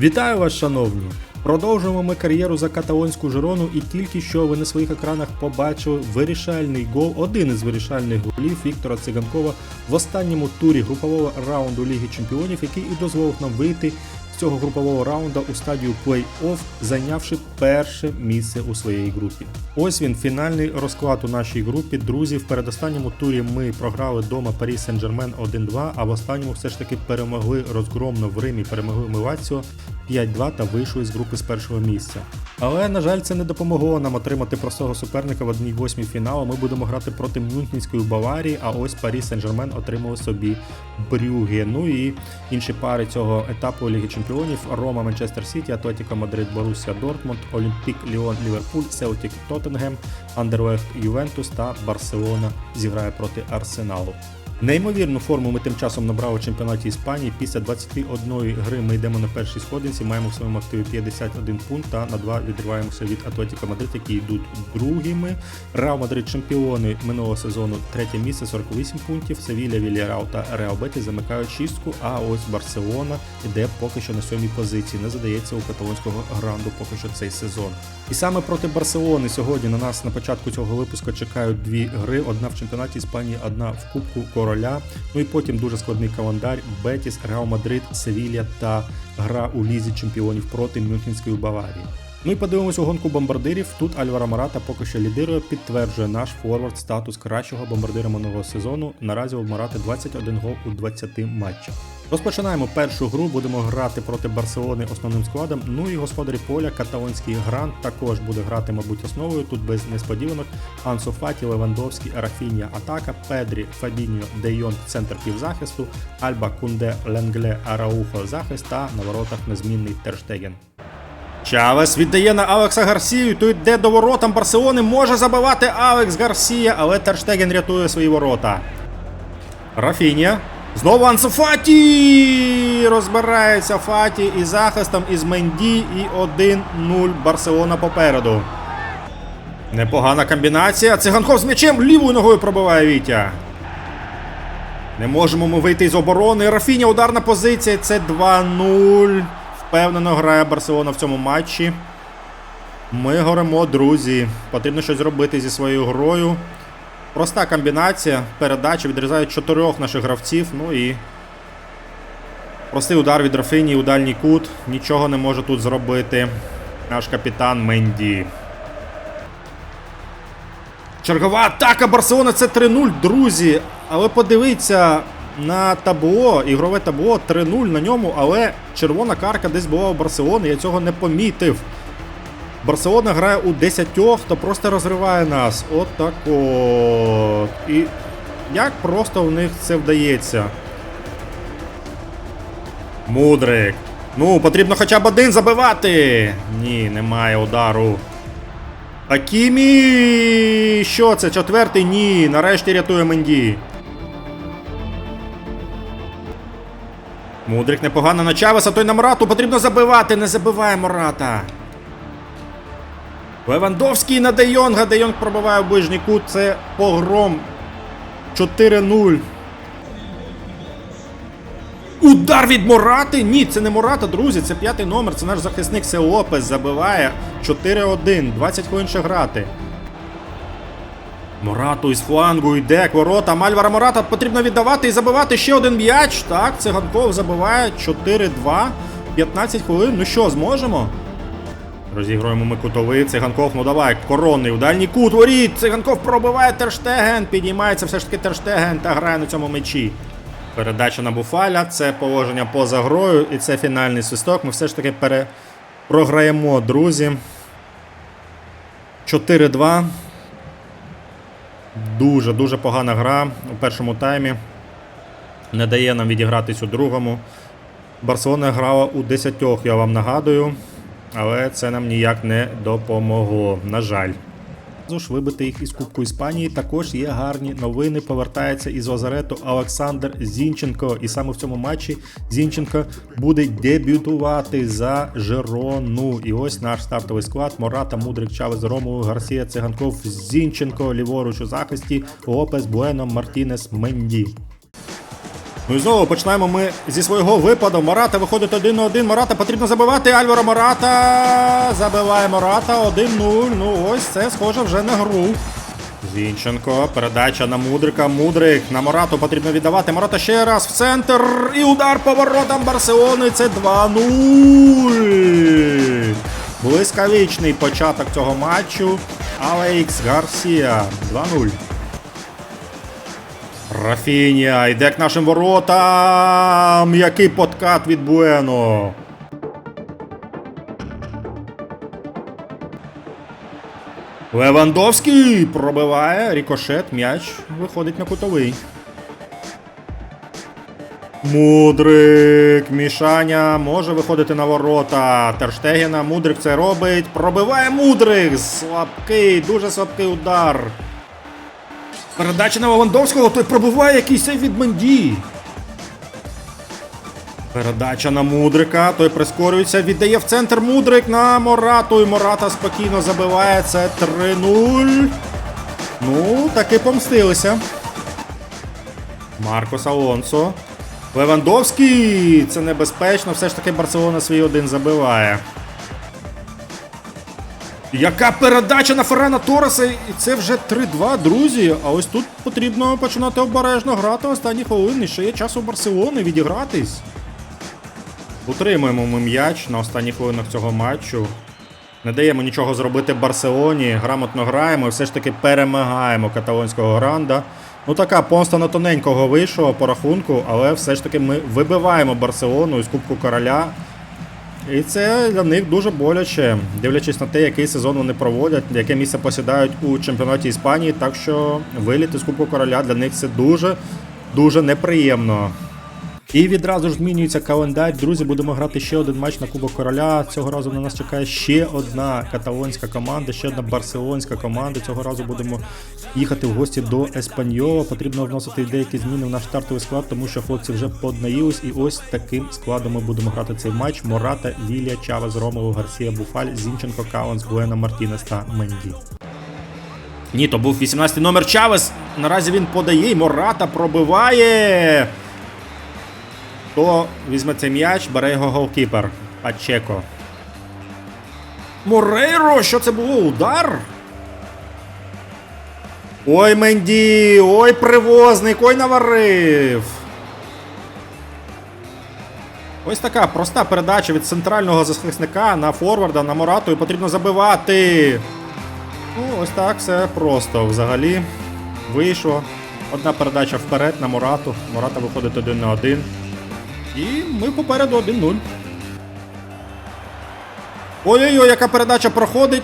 Вітаю вас, шановні! Продовжуємо ми кар'єру за каталонську Жирону, і тільки що ви на своїх екранах побачили вирішальний гол, один із вирішальних голів Віктора Циганкова в останньому турі групового раунду Ліги Чемпіонів, який і дозволив нам вийти цього групового раунда у стадію плей-офф, зайнявши перше місце у своїй групі. Ось він, фінальний розклад у нашій групі. Друзі, в передостанньому турі ми програли дома Парі Сен-Жермен 1-2, а в останньому все ж таки перемогли розгромно в Римі, перемогли Милаціо 5-2 та вийшли з групи з першого місця. Але, на жаль, це не допомогло нам отримати простого суперника в 1-8 фіналу. Ми будемо грати проти Мюнхенської Баварії, а ось Парі Сен-Жермен отримали собі Брюге. Ну і інші пари цього етапу Ліги Чемпіонів: Рома, Манчестер Сіті, Атлетіко Мадрид, Боруся, Дортмунд, Олімпік Ліон, Ліверпуль, Селтік Тоттенгем, Андерлехт Ювентус та Барселона зіграє проти Арсеналу. Неймовірну форму ми тим часом набрали у чемпіонаті Іспанії. Після 21 гри ми йдемо на першій сходинці, маємо в своєму активі 51 пункт та на 2 відриваємося від Атлетіко Мадрид, які йдуть другими. Реал Мадрид чемпіони минулого сезону третє місце 48 пунктів. Севілля, Вільяреал та Реал Бетіс замикають шістку. А ось Барселона іде поки що на сьомій позиції. Не задається у каталонського гранду поки що цей сезон. І саме проти Барселони сьогодні на нас на початку цього випуску чекають дві гри: одна в чемпіонаті Іспанії, одна в Кубку Короля. Ну і потім дуже складний календар: Бетіс, Реал Мадрид, Севілля та гра у лізі чемпіонів проти Мюнхенської Баварії. Ну і подивимося у гонку бомбардирів. Тут Альвара Марата поки що лідирує, підтверджує наш форвард статус кращого бомбардира минулого сезону. Наразі у Марати 21 гол у 20 матчах. Розпочинаємо першу гру. Будемо грати проти Барселони основним складом. Ну і господарі поля, каталонський грант також буде грати, мабуть, основою. Тут без несподіванок. Ансо Фаті, Левандовський, Рафінія атака, Педрі, Фабіньо, Де Йонг, центр півзахисту, Альба Кунде, Ленгле, Араухо захист та на воротах незмінний Терштеген. Чавес віддає на Алекса Гарсію. Той йде до воротам Барселони. Може забивати Алекс Гарсія, але Терштеген рятує свої ворота. Рафінія. Знову Ансо Фаті! Розбирається Фаті і захистом із Менді і 1-0 Барселона попереду. Непогана комбінація. Циганков з м'ячем лівою ногою пробиває Вітя. Не можемо ми вийти з оборони. Рафіня ударна позиція. Це 2-0. Впевнено грає Барселона в цьому матчі. Ми горемо, друзі. Потрібно щось зробити зі своєю грою. Проста комбінація. Передача відрізають чотирьох наших гравців. Ну і. Простий удар від Рафіні у дальній кут. Нічого не може тут зробити. Наш капітан Менді. Чергова атака Барселона це 3-0, друзі. Але подивіться на табло, ігрове табло 3-0 на ньому, але червона карка десь була у Барселони, я цього не помітив. Барселона грає у 10, то просто розриває нас. От так от. І як просто в них це вдається. Мудрик. Ну, потрібно хоча б один забивати. Ні, немає удару. Акімі! Що це? Четвертий? Ні. Нарешті рятує Менді. Мудрик непогано на Чавеса, той на Морату. Потрібно забивати, не забиває Мората. Левандовський на Де Йонга, Де Йонг пробиває в ближній кут, це погром. 4-0. Удар від Морати? Ні, це не Мората, друзі, це п'ятий номер, це наш захисник. Це Лопес забиває. 4-1, 20 хвилин ще грати. Морату із флангу йде к воротам. Альвара Мората потрібно віддавати і забивати ще один м'яч. Так, Циганков забиває 4-2. 15 хвилин. Ну що, зможемо? Розігруємо ми кутовий. Циганков, ну давай, коронний у дальній кут. Воріт! Циганков пробиває Терштеген. Підіймається все ж таки Терштеген та грає на цьому м'ячі. Передача на Буфаля. Це положення поза грою. І це фінальний свисток. Ми все ж таки пере... програємо, друзі. 4-2. Дуже-дуже погана гра у першому таймі. Не дає нам відігратись у другому. Барселона грала у 10, я вам нагадую. Але це нам ніяк не допомогло. На жаль. Ж вибити їх із Кубку Іспанії. Також є гарні новини. Повертається із Лазарету Олександр Зінченко. І саме в цьому матчі Зінченко буде дебютувати за Жерону. І ось наш стартовий склад: Мората, Мудрик, Чавес, Ромову, Гарсія, Циганков, Зінченко, ліворуч у захисті, Лопес, Буено, Мартінес, Менді. Ну і знову починаємо ми зі свого випаду. Мората виходить один на один. Мората потрібно забивати. Альваро Мората. Забиває Мората 1-0. Ну ось це схоже вже на гру. Зінченко, передача на Мудрика. Мудрик на Морату потрібно віддавати. Мората ще раз в центр. І удар по воротам Барселони. Це 2-0. Блискавічний початок цього матчу. Алекс Гарсія. 2-0. Рафінія йде к нашим воротам. Який подкат від Буено. Левандовський пробиває рікошет, м'яч виходить на кутовий. Мудрик, Мішаня може виходити на ворота. Терштегена, Мудрик це робить. Пробиває Мудрик. Слабкий, дуже слабкий удар. Передача на Левандовського, той пробиває якийсь сейв від Менді. Передача на Мудрика, той прискорюється, віддає в центр Мудрик на Морату. І Мората спокійно забиває. Це 3-0. Ну, таки помстилися. Маркос Алонсо. Левандовський! Це небезпечно. Все ж таки Барселона свій один забиває. Яка передача на Феррана Тореса, і це вже 3-2, друзі. А ось тут потрібно починати обережно грати останні хвилини. Ще є час у Барселони відігратись. Утримуємо ми м'яч на останніх хвилинах цього матчу. Не даємо нічого зробити Барселоні. Грамотно граємо і все ж таки перемагаємо каталонського гранда. Ну така помста на тоненького вийшла по рахунку, але все ж таки ми вибиваємо Барселону із Кубку Короля. І це для них дуже боляче, дивлячись на те, який сезон вони проводять, яке місце посідають у чемпіонаті Іспанії. Так що виліт із Кубку Короля для них це дуже дуже неприємно. І відразу ж змінюється календар. Друзі, будемо грати ще один матч на Кубок Короля. Цього разу на нас чекає ще одна каталонська команда, ще одна барселонська команда. Цього разу будемо їхати в гості до Еспаньола. Потрібно вносити деякі зміни в наш стартовий склад, тому що хлопці вже поднаїлись. І ось таким складом ми будемо грати цей матч: Мората, Вілія, Чавес, Ромело, Гарсія, Буфаль, Зінченко, Каунс, Буена, Мартінес та Менді. Ні, то був 18-й номер Чавес. Наразі він подає, Мората пробиває. Хто візьме цей м'яч, бере його голкіпер. Пачеко. Морейро, що це було? Удар? Ой, Менді! Ой, привозник! Ой, наварив! Ось така проста передача від центрального захисника на форварда, на Морату і потрібно забивати. Ну, ось так все просто взагалі. Вийшло. Одна передача вперед на Морату. Мората виходить один на один. І ми попереду 1-0. Ой-ой-ой, яка передача проходить.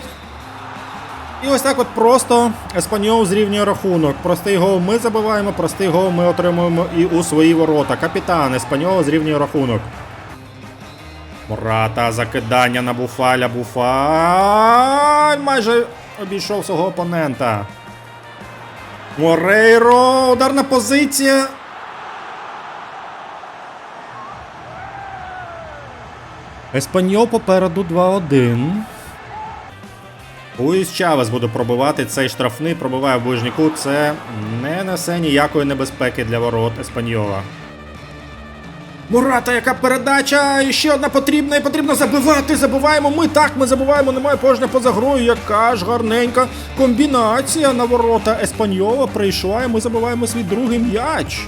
І ось так от просто Еспаньол зрівнює рахунок. Простий гол ми забиваємо, простий гол ми отримуємо і у свої ворота. Капітан Еспаньол зрівнює рахунок. Мората, закидання на Буфаля. Буфаль майже обійшов свого опонента. Морейро, ударна позиція. Еспаньол попереду 2-1. Луїс Чавес буде пробивати цей штрафний, пробиває в ближній кут. Це не несе ніякої небезпеки для ворот Еспаньола. Мурата, яка передача! І ще одна потрібна, і потрібно забивати. Забиваємо ми. Так, ми забуваємо, немає порожня поза грою. Яка ж гарненька комбінація на ворота Еспаньола прийшла, і ми забиваємо свій другий м'яч.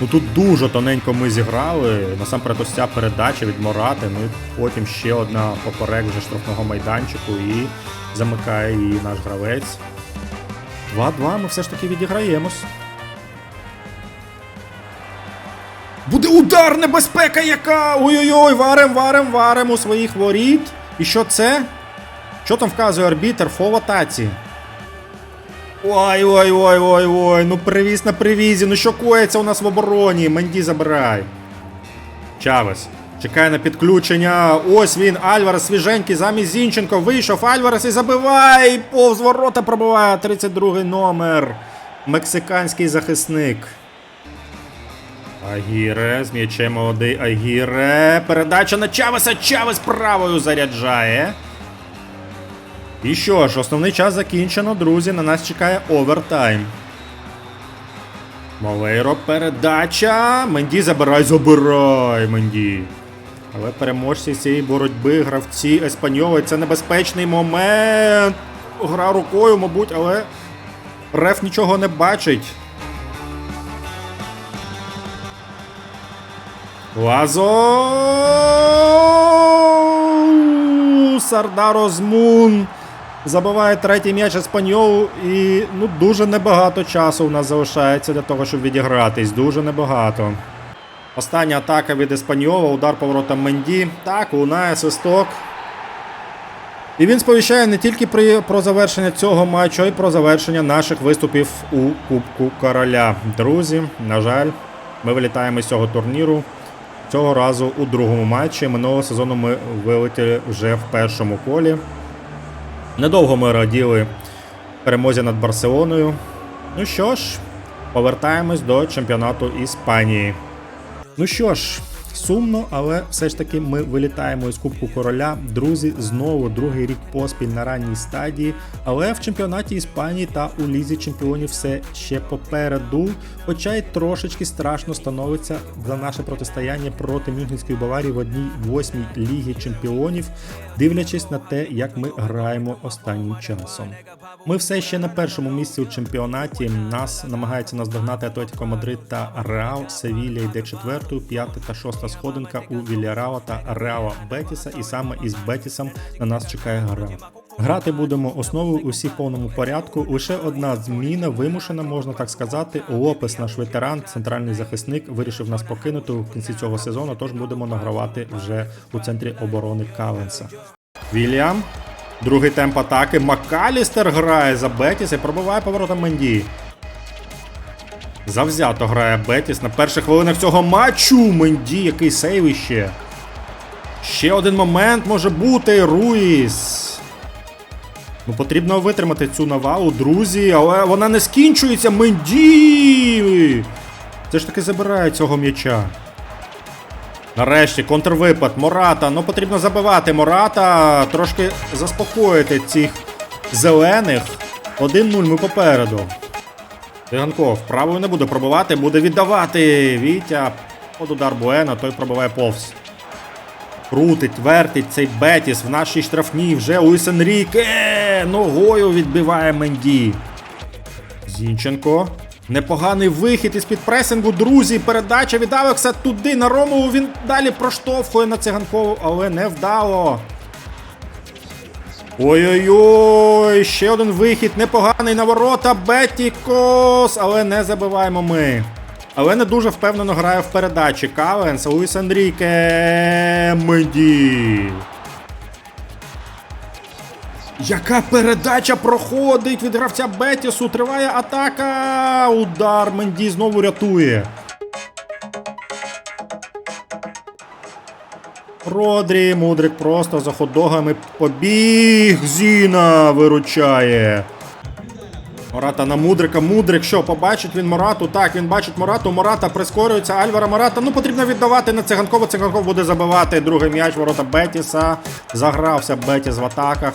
Ну тут дуже тоненько ми зіграли. Насамперед ось ця передача від Морати. Ну і потім ще одна поперек вже штрафного майданчику і замикає її наш гравець. 2-2 ми все ж таки відіграємось. Буде удар, небезпека яка! Ой-ой-ой, варим, варим, варим у своїх воріт. І що це? Що там вказує арбітер? Фол. Ой, ой, ой, ну привіз на привізі, ну що коїться у нас в обороні? Менді забирай. Чавес. Чекає на підключення. Ось він, Альварес свіженький, замість Зінченко. Вийшов Альварес і забиває. Повз ворота пробиває 32-й номер. Мексиканський захисник. Агіре, з м'ячем молодий Агіре. Передача на Чавеса. Чавес правою заряджає. І що ж, основний час закінчено, друзі. На нас чекає овертайм. Малейро передача. Менді забирай, забирай, Менді. Але переможці цієї боротьби, гравці Еспаньоли, це небезпечний момент. Гра рукою, мабуть, але реф нічого не бачить. Лазо! Сардаро Змун забиває третій м'яч Еспаньолу і ну, дуже небагато часу у нас залишається для того, щоб відігратись. Дуже небагато. Остання атака від Еспаньола, удар поворотом Менді. Так, лунає свисток. І він сповіщає не тільки про завершення цього матчу, а й про завершення наших виступів у Кубку Короля. Друзі, на жаль, ми вилітаємо з цього турніру. Цього разу у другому матчі. Минулого сезону ми вилетіли вже в першому колі. Недовго ми раділи перемозі над Барселоною. Ну що ж, повертаємось до чемпіонату Іспанії. Ну що ж, сумно, але все ж таки ми вилітаємо із Кубку Короля. Друзі, знову другий рік поспіль на ранній стадії. Але в чемпіонаті Іспанії та у лізі чемпіонів все ще попереду. Хоча й трошечки страшно становиться за наше протистояння проти Мюнхенської Баварії в одній восьмій лігі чемпіонів, дивлячись на те, як ми граємо останнім часом. Ми все ще на першому місці у чемпіонаті. Нас намагається наздогнати Атлетико Мадрид та Реал. Севілля йде четвертою, п'ята та шоста сходинка у Вільяреала та Реала Бетіса. І саме із Бетісом на нас чекає гра. Грати будемо основою усі в повному порядку. Лише одна зміна вимушена, можна так сказати. Лопес, наш ветеран, центральний захисник, вирішив нас покинути в кінці цього сезону. Тож будемо награвати вже у центрі оборони Каленса. Вільям. Другий темп атаки. Макалістер грає за Бетіс і пробиває поворотом Менді. Завзято грає Бетіс на перших хвилинах цього матчу. Менді, який сейв іще. Ще один момент може бути. Руїс. Ну, потрібно витримати цю навалу, друзі, але вона не скінчується. Менді! Це ж таки забирає цього м'яча. Нарешті контрвипад. Мората. Ну потрібно забивати Мората. Трошки заспокоїти цих зелених. 1-0 ми попереду. Циганков правою не буде пробивати, буде віддавати. Вітя. Под удар Буена, той пробиває повз. Крутить, вертить цей Бетіс в нашій штрафній вже Луїс Енріке. Ногою відбиває Менді. Зінченко. Непоганий вихід із під пресингу, друзі. Передача від Алекса туди на Ромову. Він далі проштовхує на циганкову, але не вдало. Ой-ой-ой, ще один вихід, непоганий на ворота. Бетікос, але не забиваємо ми. Але не дуже впевнено грає в передачі. Каленс, Луїс Андрійке, Менді. Яка передача проходить від гравця Бетісу? Триває атака. Удар Менді знову рятує. Родрі, Мудрик просто за ходогами побіг. Зіна виручає. Мората на Мудрика. Мудрик що, побачить він Морату? Так, він бачить Морату. Мората прискорюється. Альвара Мората. Ну, потрібно віддавати на циганкова. Циганков буде забивати другий м'яч ворота Бетіса. Загрався Бетіс в атаках.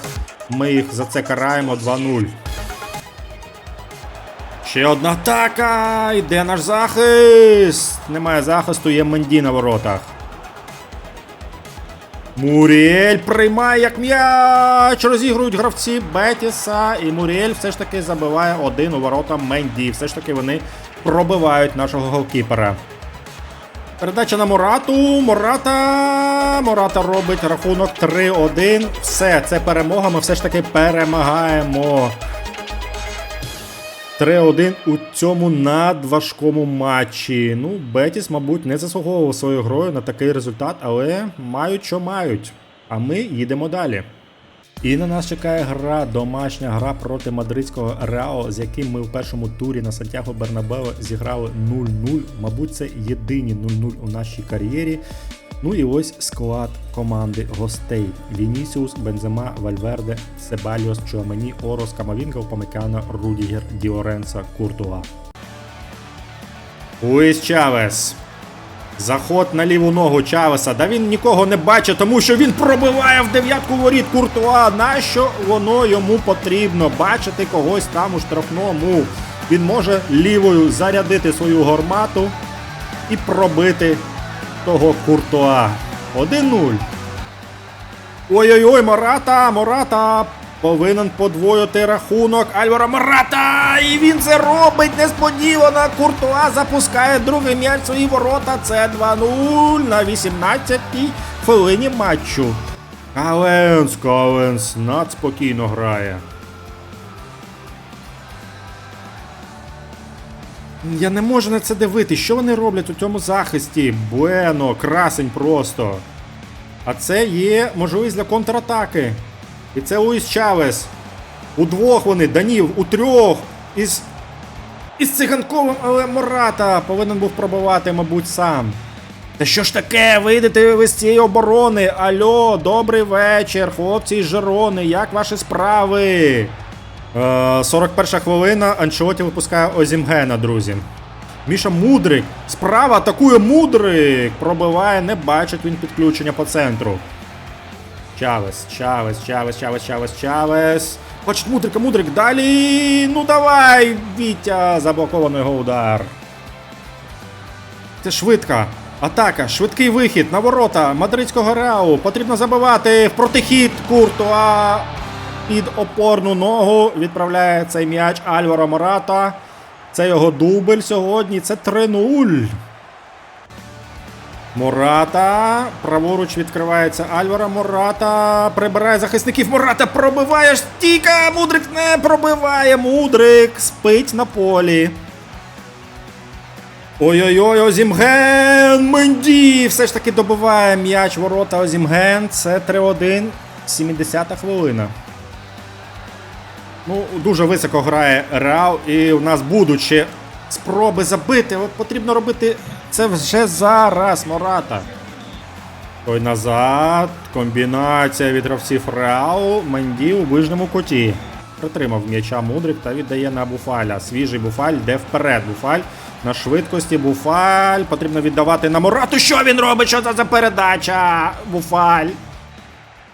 Ми їх за це караємо 2-0. Ще одна атака! Йде наш захист! Немає захисту, є Менді на воротах. Муріель приймає як м'яч. Розігрують гравці Бетіса. І Муріель все ж таки забиває один у ворота Менді. Все ж таки вони пробивають нашого голкіпера. Передача на Морату. Мората. Мората робить рахунок 3-1. Все, це перемога. Ми все ж таки перемагаємо. 3-1 у цьому надважкому матчі. Ну, Бетіс, мабуть, не заслуговував своєю грою на такий результат, але мають, що мають. А ми їдемо далі. І на нас чекає гра, домашня гра проти мадридського Реал, з яким ми в першому турі на Сантьяго Бернабео зіграли 0-0. Мабуть, це єдині 0-0 у нашій кар'єрі. Ну і ось склад команди гостей: Вінісіус, Бензема, Вальверде, Себальос, Чуамені, Орос, Камавінга, Упамекана, Рудігер, Діоренса, Куртуа. Луїс Чавес. Заход на ліву ногу Чавеса. Да він нікого не бачить, тому що він пробиває в дев'ятку воріт Куртуа. Нащо воно йому потрібно? Бачити когось там у штрафному. Він може лівою зарядити свою гармату і пробити того куртуа. 1-0. Ой-ой-ой, Мората, Мората повинен подвоїти рахунок Альвара Мората! І він це робить несподівано. Куртуа запускає другий м'яч свої ворота. Це 2-0 на 18-й хвилині матчу. Каленс, Каленс надспокійно грає. Я не можу на це дивитися. Що вони роблять у цьому захисті? Буено, красень просто. А це є можливість для контратаки. І це Луїс Чавес. Удвох вони, Данів, у трьох. Із. Із циганковим, але Мората повинен був пробивати, мабуть, сам. Та що ж таке? Вийдете ви з цієї оборони? Альо, добрий вечір, хлопці із Жерони, як ваші справи? Е, 41 хвилина, Анчелоті випускає Озімгена, друзі. Міша Мудрик. Справа атакує Мудрик. Пробиває, не бачить він підключення по центру. Чавес, Чавес, Чавес, Чавес, Чавес, Чавес. Бачить Мудрика, Мудрик далі. Ну давай, Вітя, заблокований його удар. Це швидка. Атака, швидкий вихід на ворота мадридського Реалу. Потрібно забивати в протихід Куртуа. Під опорну ногу відправляє цей м'яч Альваро Мората. Це його дубль сьогодні. Це 3-0. Мората. Праворуч відкривається Альвара Мората. Прибирає захисників. Мората пробиває стійка. Мудрик не пробиває. Мудрик спить на полі. Ой-ой-ой, Озімген! Менді! Все ж таки добиває м'яч ворота Озімген. Це 3-1. 70-та хвилина. Ну, дуже високо грає Реал, і у нас будуть ще спроби забити. От потрібно робити це вже зараз, Мората. Той назад. Комбінація від гравців Реалу. Менді у ближньому куті. Притримав м'яча Мудрик та віддає на Буфаля. Свіжий Буфаль йде вперед. Буфаль на швидкості. Буфаль. Потрібно віддавати на Морату. Що він робить? Що це за передача? Буфаль.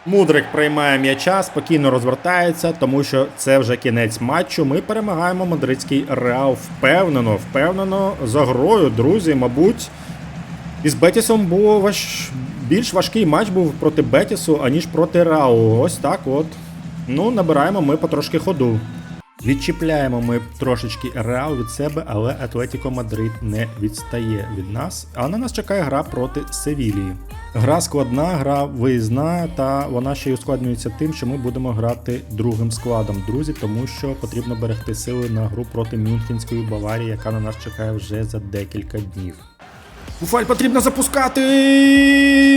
Мудрик приймає м'яча, спокійно розвертається, тому що це вже кінець матчу. Ми перемагаємо мадридський Реал впевнено, впевнено за грою, друзі. Мабуть, із Бетісом був важ... більш важкий матч був проти Бетісу, аніж проти Реалу. Ось так от. Ну, набираємо ми потрошки ходу. Відчіпляємо ми трошечки Реал від себе, але Атлетіко Мадрид не відстає від нас. А на нас чекає гра проти Севілії. Гра складна, гра виїзна, та вона ще й ускладнюється тим, що ми будемо грати другим складом, друзі, тому що потрібно берегти сили на гру проти Мюнхенської Баварії, яка на нас чекає вже за декілька днів. Буфаль потрібно запускати.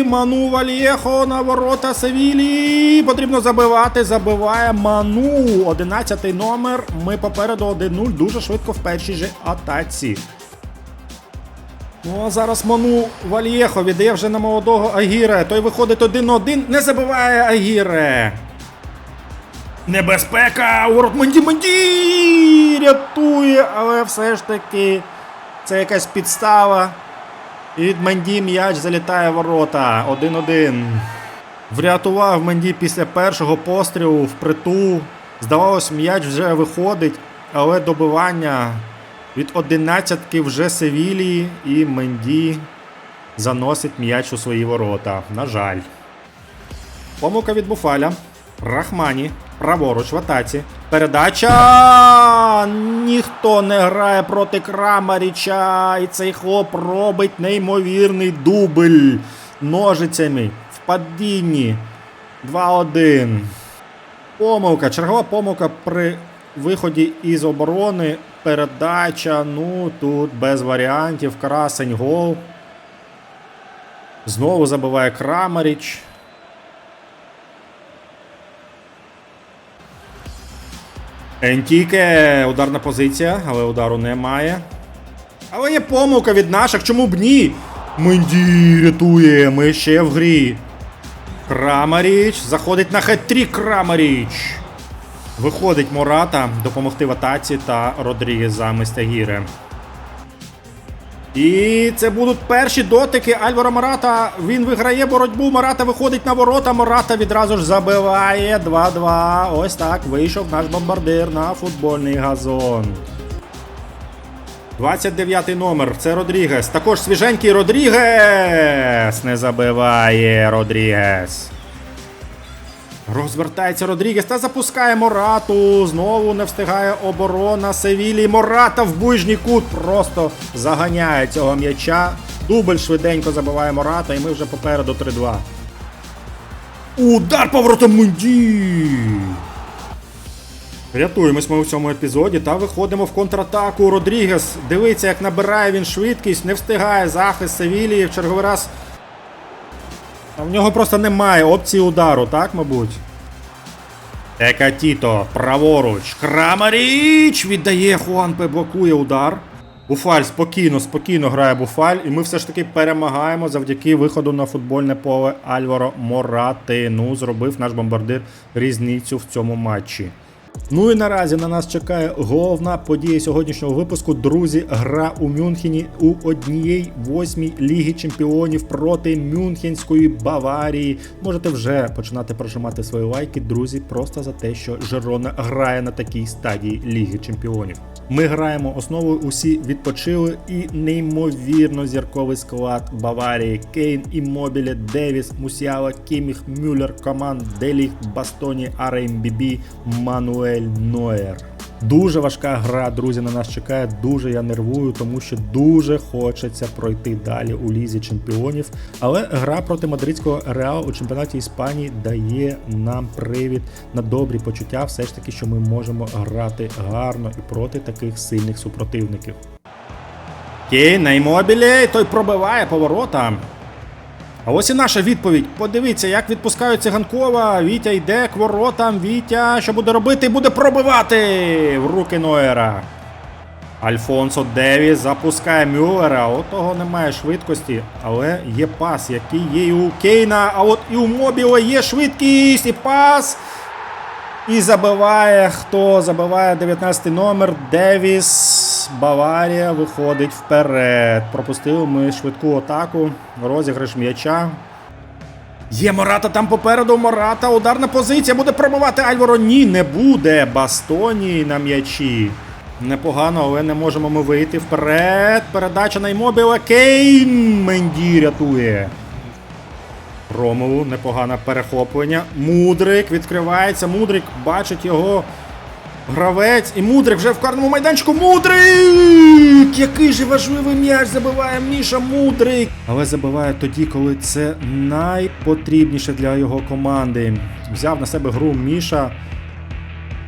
Ману Вальєхо на ворота Севілі. Потрібно забивати. Забиває Ману. 11 номер. Ми попереду 1-0. Дуже швидко в першій же атаці. Ну а зараз Ману Вальєхо віддає вже на молодого Агіре. Той виходить 1-1. Не забиває Агіре. Небезпека! Ворот Менді Менді! Рятує, але все ж таки це якась підстава. І від Менді м'яч залітає в ворота. 1-1. Врятував Менді після першого пострілу в притул. Здавалось, м'яч вже виходить, але добивання від 11-ки вже Севілії і Менді заносить м'яч у свої ворота. На жаль. Помилка від Буфаля. Рахмані. Праворуч в атаці. Передача! Ніхто не грає проти Крамаріча. І цей хлоп робить неймовірний дубль ножицями в падінні. 2-1. Помилка. Чергова помилка при виході із оборони. Передача. Ну тут без варіантів. Красень гол. Знову забиває Крамаріч. Ентіке, ударна позиція, але удару немає. Але є помилка від наших, чому б ні? Менді рятує, ми ще в грі. Крамаріч заходить на хет-трік Крамаріч. Виходить Мората допомогти в атаці та Родрігес замість Агіре. І це будуть перші дотики Альвара Марата. Він виграє боротьбу. Марата виходить на ворота. Марата відразу ж забиває 2-2. Ось так вийшов наш бомбардир на футбольний газон. 29 номер. Це Родрігес. Також свіженький Родрігес. Не забиває Родрігес. Розвертається Родрігес та запускає Морату. Знову не встигає оборона Севілії. Мората в ближній кут просто заганяє цього м'яча. Дубль швиденько забиває Мората, і ми вже попереду 3-2. Удар поворотом Мунді! Рятуємось ми у цьому епізоді та виходимо в контратаку. Родрігес дивиться, як набирає він швидкість, не встигає захист Севілії в черговий раз. А в нього просто немає опції удару, так, мабуть? Екатіто, праворуч. Крамаріч віддає Хуанпе, блокує удар. Буфаль спокійно, спокійно грає Буфаль, і ми все ж таки перемагаємо завдяки виходу на футбольне поле Альваро Морати. Ну, зробив наш бомбардир різницю в цьому матчі. Ну і наразі на нас чекає головна подія сьогоднішнього випуску. Друзі, гра у Мюнхені у однієї восьмій ліги чемпіонів проти Мюнхенської Баварії. Можете вже починати прожимати свої лайки, друзі, просто за те, що Жерона грає на такій стадії Ліги Чемпіонів. Ми граємо основою, усі відпочили і неймовірно зірковий склад Баварії. Кейн, Іммобілі, Девіс, Мусіала, Кіміх, Мюллер, Команд, Деліг, Бастоні, РМББ, Мануель Ноєр. Дуже важка гра, друзі, на нас чекає. Дуже я нервую, тому що дуже хочеться пройти далі у лізі чемпіонів. Але гра проти мадридського Реал у чемпіонаті Іспанії дає нам привід на добрі почуття. Все ж таки, що ми можемо грати гарно і проти таких сильних супротивників. Кейн на імобілі, той пробиває поворота. А ось і наша відповідь. Подивіться, як відпускають циганкова. Вітя йде к воротам. Вітя, що буде робити? Буде пробивати в руки Ноера. Альфонсо Девіс запускає Мюллера. От того немає швидкості, але є пас, який є і у Кейна. А от і у Мобіла є швидкість і пас. І забиває хто? Забиває 19 номер Девіс. Баварія виходить вперед. Пропустили ми швидку атаку. Розіграш м'яча. Є Мората там попереду. Мората. Ударна позиція. Буде пробивати Альваро. Ні, не буде. Бастоні на м'ячі. Непогано, але не можемо ми вийти вперед. Передача на Імобіла. Кейн Менді рятує. Ромову непогане перехоплення. Мудрик відкривається. Мудрик бачить його гравець. І Мудрик вже в карному майданчику. Мудрик! Який же важливий м'яч забиває Міша Мудрик. Але забиває тоді, коли це найпотрібніше для його команди. Взяв на себе гру Міша.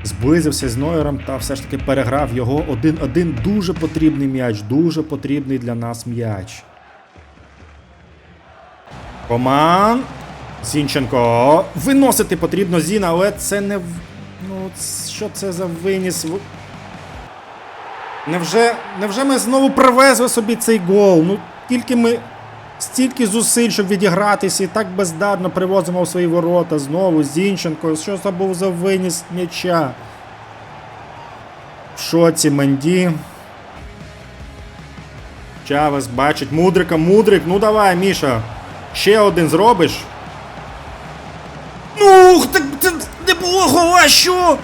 Зблизився з Нойером та все ж таки переграв його 1-1. Дуже потрібний м'яч, дуже потрібний для нас м'яч. Коман. Зінченко. Виносити потрібно Зіна, але це не. Ну, що це за виніс? Невже, невже ми знову привезли собі цей гол? Ну, тільки ми стільки зусиль, щоб відігратися, і так бездарно привозимо в свої ворота. Знову Зінченко. Що це був за виніс м'яча? В шоці Менді. Чавес бачить Мудрика. Мудрик, ну давай, Міша. Ще один зробиш. Ну, так це не було гола, що?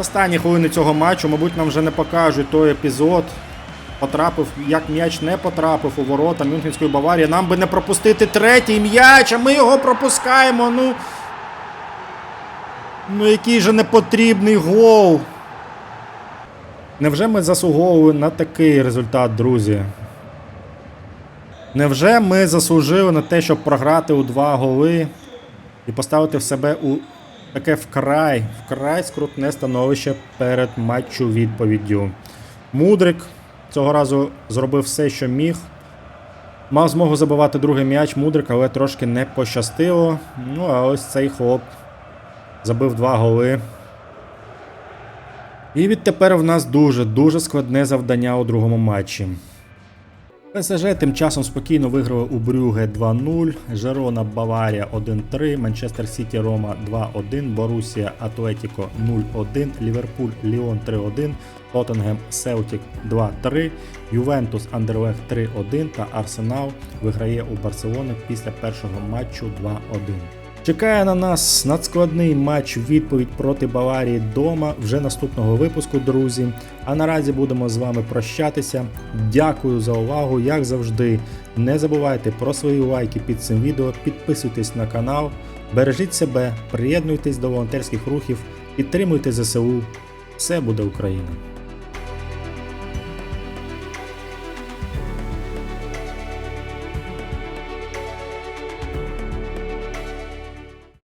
Останні хвилини цього матчу, мабуть, нам вже не покажуть той епізод. Потрапив, як м'яч не потрапив у ворота Мюнхенської Баварії. Нам би не пропустити третій м'яч, а ми його пропускаємо. Ну. Ну, який же непотрібний гол. Невже ми заслуговували на такий результат, друзі? Невже ми заслужили на те, щоб програти у два голи і поставити в себе у таке вкрай, вкрай скрутне становище перед матчу відповіддю? Мудрик цього разу зробив все, що міг. Мав змогу забивати другий м'яч Мудрик, але трошки не пощастило. Ну, а ось цей хлоп забив два голи. І відтепер в нас дуже-дуже складне завдання у другому матчі. ПСЖ тим часом спокійно виграли у Брюге 2-0, Жерона Баварія 1-3, Манчестер Сіті Рома 2-1, Борусія Атлетіко 0-1, Ліверпуль Ліон 3-1, Тоттенгем Селтік 2-3, Ювентус Андерлех 3-1 та Арсенал виграє у Барселони після першого матчу 2-1. Чекає на нас надскладний матч відповідь проти Баварії дома вже наступного випуску, друзі. А наразі будемо з вами прощатися. Дякую за увагу, як завжди. Не забувайте про свої лайки під цим відео, підписуйтесь на канал, бережіть себе, приєднуйтесь до волонтерських рухів, підтримуйте ЗСУ. Все буде Україна!